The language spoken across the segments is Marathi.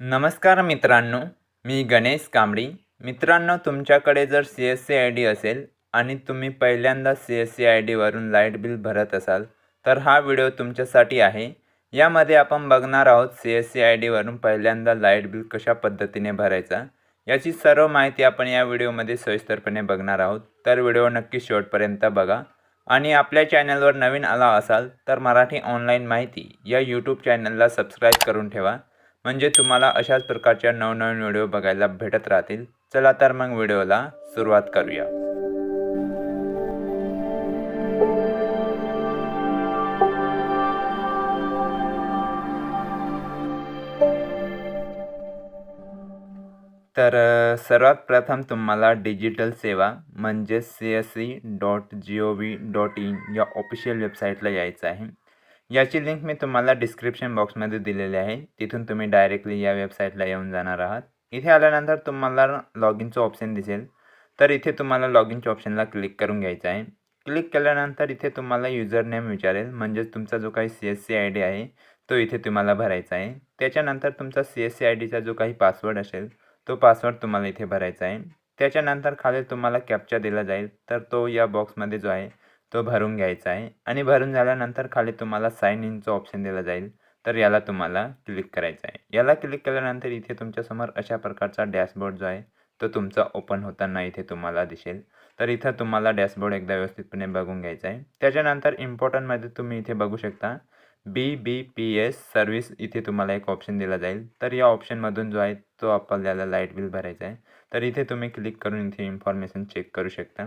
नमस्कार मित्रांनो मी गणेश कांबळी. मित्रांनो तुमच्याकडे जर C S C I D असेल आणि तुम्ही पहिल्यांदा सी एस सी आय डीवरून लाइट बिल भरत असाल तर हा व्हिडिओ तुमच्यासाठी आहे. यामध्ये आपण बघणार आहोत सी एस सी आय डीवरून पहिल्यांदा लाइट बिल कशा पद्धतीने भरायचा. याची सर्व माहिती आपण या व्हिडिओमध्ये सविस्तरपणे बघणार आहोत. तर व्हिडिओ नक्की शेवटपर्यंत बघा. आणि आपल्या चॅनलवर नवीन आला असाल तर मराठी ऑनलाईन माहिती या यूट्यूब चॅनलला सबस्क्राईब करून ठेवा. म्हणजे तुम्हाला अशाच प्रकारच्या नवनवीन व्हिडिओ बघायला भेटत राहतील. चला तर मग व्हिडिओला सुरुवात करूया. तर सर्वात प्रथम तुम्हाला डिजिटल सेवा म्हणजे C S C dot G O V dot in या ऑफिशियल वेबसाईटला यायचं आहे. याची लिंक मी तुम्हाला डिस्क्रिप्शन बॉक्समध्ये दिलेली आहे. तिथून तुम्ही डायरेक्टली या वेबसाईटला येऊन जाणार आहात. इथे आल्यानंतर तुम्हाला लॉग इनचं ऑप्शन दिसेल. तर इथे तुम्हाला लॉग इनच्या ऑप्शनला क्लिक करून घ्यायचं आहे. क्लिक केल्यानंतर इथे तुम्हाला युजर नेम विचारेल. म्हणजेच तुमचा जो काही C S C I D आहे तो इथे तुम्हाला भरायचा आहे. त्याच्यानंतर तुमचा सी एस सी आय डीचा जो काही पासवर्ड असेल तो पासवर्ड तुम्हाला इथे भरायचा आहे. त्याच्यानंतर खाली तुम्हाला कॅप्चा दिला जाईल. तर तो या बॉक्समध्ये जो आहे तो भरून घ्यायचा आहे. आणि भरून झाल्यानंतर खाली तुम्हाला साईन इनचं ऑप्शन दिलं जाईल. तर याला तुम्हाला क्लिक करायचं आहे. याला क्लिक केल्यानंतर इथे तुमच्यासमोर अशा प्रकारचा डॅशबोर्ड जो आहे तो तुमचा ओपन होताना इथे तुम्हाला दिसेल. तर इथं तुम्हाला डॅशबोर्ड एकदा व्यवस्थितपणे बघून घ्यायचा आहे. त्याच्यानंतर इम्पॉर्टंटमध्ये तुम्ही इथे बघू शकता B B P S service इथे तुम्हाला एक ऑप्शन दिला जाईल. तर या ऑप्शनमधून जो आहे तो आपल्याला लाइट बिल भरायचा आहे. तर इथे तुम्ही क्लिक करून इथे इन्फॉर्मेशन चेक करू शकता.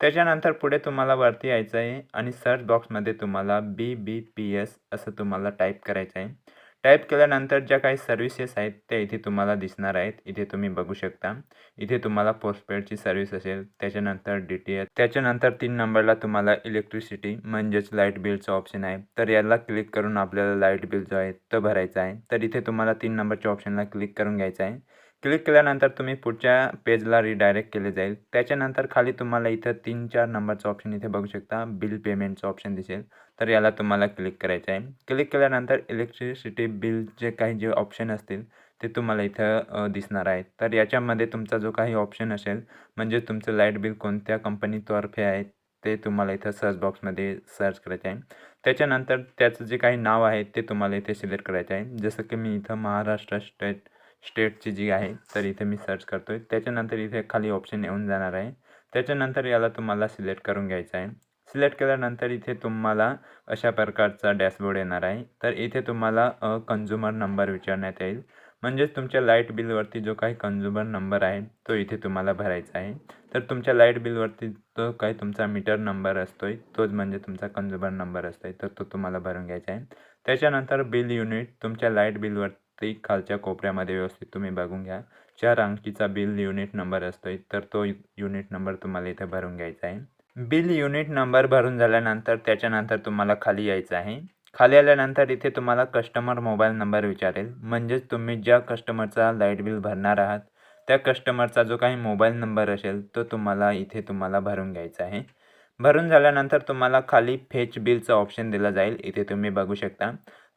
त्याच्यानंतर पुढे तुम्हाला वरती यायचं आहे आणि सर्च बॉक्समध्ये तुम्हाला बी बी पी एस असं तुम्हाला टाईप करायचं आहे. टाईप केल्यानंतर ज्या काही सर्व्हिसेस आहेत त्या इथे तुम्हाला दिसणार आहेत. इथे तुम्ही बघू शकता. इथे तुम्हाला पोस्टपेडची सर्व्हिस असेल त्याच्यानंतर डी टी एच त्याच्यानंतर तीन नंबरला तुम्हाला इलेक्ट्रिसिटी म्हणजेच लाइट बिलचं ऑप्शन आहे. तर याला क्लिक करून आपल्याला लाइट बिल जो आहे तो भरायचा आहे. तर इथे तुम्हाला तीन नंबरच्या ऑप्शनला क्लिक करून घ्यायचं आहे. क्लिक केल्यानंतर तुम्ही पुढच्या पेजला रिडायरेक्ट केले जाईल. त्याच्यानंतर खाली तुम्हाला इथं तीन चार नंबरचं ऑप्शन इथे बघू शकता. बिल पेमेंटचं ऑप्शन दिसेल. तर याला तुम्हाला क्लिक करायचं आहे. क्लिक केल्यानंतर इलेक्ट्रिसिटी बिल जे काही जे ऑप्शन असतील ते तुम्हाला इथं दिसणार आहेत तर याच्यामध्ये तुमचा जो काही ऑप्शन असेल म्हणजे तुमचं लाइट बिल कोणत्या कंपनीतर्फे आहे ते तुम्हाला इथं सर्च बॉक्समध्ये सर्च करायचं आहे. त्याच्यानंतर त्याचं जे काही नाव आहे ते तुम्हाला इथे सिलेक्ट करायचं आहे. जसं की मी इथं महाराष्ट्र स्टेट स्टेटची जी आहे तर इथे मी सर्च करतो आहे त्याच्यानंतर इथे खाली ऑप्शन येऊन जाणार आहे. त्याच्यानंतर याला तुम्हाला सिलेक्ट करून घ्यायचं आहे. सिलेक्ट केल्यानंतर इथे तुम्हाला अशा प्रकारचा डॅशबोर्ड येणार आहे. तर इथे तुम्हाला कन्झ्युमर नंबर विचारण्यात येईल. म्हणजेच तुमच्या लाइट बिलवरती जो काही कन्झ्युमर नंबर आहे तो इथे तुम्हाला भरायचा आहे. तर तुमच्या लाइट बिलवरती जो काही तुमचा मीटर नंबर असतो आहे तोच म्हणजे तुमचा कन्झ्युमर नंबर असतो आहे तर तो तुम्हाला भरून घ्यायचा आहे. त्याच्यानंतर बिल युनिट तुमच्या लाइट ती खालच्या कोपऱ्यामध्ये व्यवस्थित तुम्ही बघून घ्या. चार अंकीचा बिल युनिट नंबर असतो आहे तर तो युनिट नंबर तुम्हाला इथे भरून घ्यायचा आहे. बिल युनिट नंबर भरून झाल्यानंतर त्याच्यानंतर तुम्हाला खाली यायचं आहे. खाली आल्यानंतर इथे तुम्हाला कस्टमर मोबाईल नंबर विचारेल. म्हणजेच तुम्ही ज्या कस्टमरचा लाइट बिल भरणार आहात त्या कस्टमरचा जो काही मोबाईल नंबर असेल तो तुम्हाला इथे तुम्हाला भरून घ्यायचा आहे. भरून झाल्यानंतर तुम्हाला खाली फेच बिलचं ऑप्शन दिलं जाईल. इथे तुम्ही बघू शकता.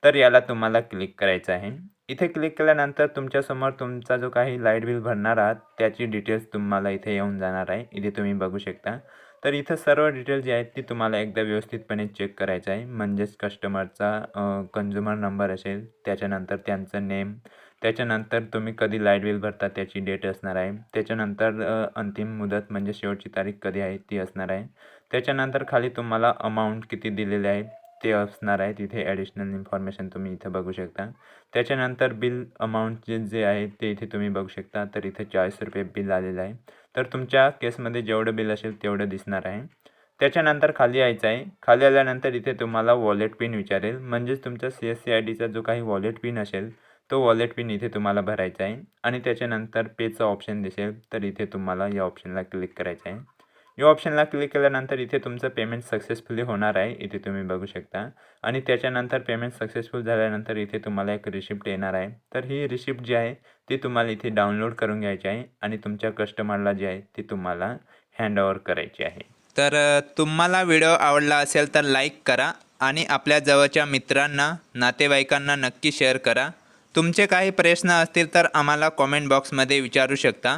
तर याला तुम्हाला क्लिक करायचं आहे. इथे क्लिक केल्यानंतर तुमच्यासमोर तुमचा जो काही लाइट बिल भरणार आहात त्याची डिटेल्स तुम्हाला इथे येऊन जाणार आहे. इथे तुम्ही बघू शकता. तर इथं सर्व डिटेल जी आहेत ती तुम्हाला एकदा व्यवस्थितपणे चेक करायचं आहे. म्हणजेच कस्टमरचा कंझ्युमर नंबर असेल त्याच्यानंतर त्यांचं नेम त्याच्यानंतर तुम्ही कधी लाइट बिल भरता त्याची डेट असणार आहे. त्याच्यानंतर अंतिम मुदत म्हणजे शेवटची तारीख कधी आहे ती असणार आहे. त्याच्यानंतर खाली तुम्हाला अमाऊंट किती दिलेले आहे ते असणार आहे तिथे ॲडिशनल इन्फॉर्मेशन तुम्ही इथं बघू शकता. त्याच्यानंतर बिल अमाऊंट जे जे आहे ते इथे तुम्ही बघू शकता. तर इथे चाळीस रुपये बिल आलेलं आहे. तर तुमच्या केसमध्ये जेवढं बिल असेल तेवढं दिसणार आहे. त्याच्यानंतर खाली यायचं आहे. खाली आल्यानंतर इथे तुम्हाला वॉलेट पिन विचारेल. म्हणजेच तुमच्या सी एस सी आय डीचा जो काही वॉलेट पिन असेल तो वॉलेट पिन इथे तुम्हाला भरायचा आहे. आणि त्याच्यानंतर पेचं ऑप्शन दिसेल. तर इथे तुम्हाला या ऑप्शनला क्लिक करायचं आहे. या ऑप्शनला क्लिक केल्यानंतर इथे तुमचं पेमेंट सक्सेसफुली होणार आहे. इथे तुम्ही बघू शकता. आणि त्याच्यानंतर पेमेंट सक्सेसफुल झाल्यानंतर इथे तुम्हाला एक रिसिप्ट येणार आहे. तर ही रिसिप्ट जी आहे ती तुम्हाला इथे डाउनलोड करून घ्यायची आहे आणि तुमच्या कस्टमरला जी आहे ती तुम्हाला हँडओवर करायची आहे. तर तुम्हाला व्हिडिओ आवडला असेल तर लाईक करा आणि आपल्या जवळच्या मित्रांना नातेवाईकांना नक्की शेअर करा. तुमचे काही प्रश्न असतील तर आम्हाला कॉमेंट बॉक्समध्ये विचारू शकता.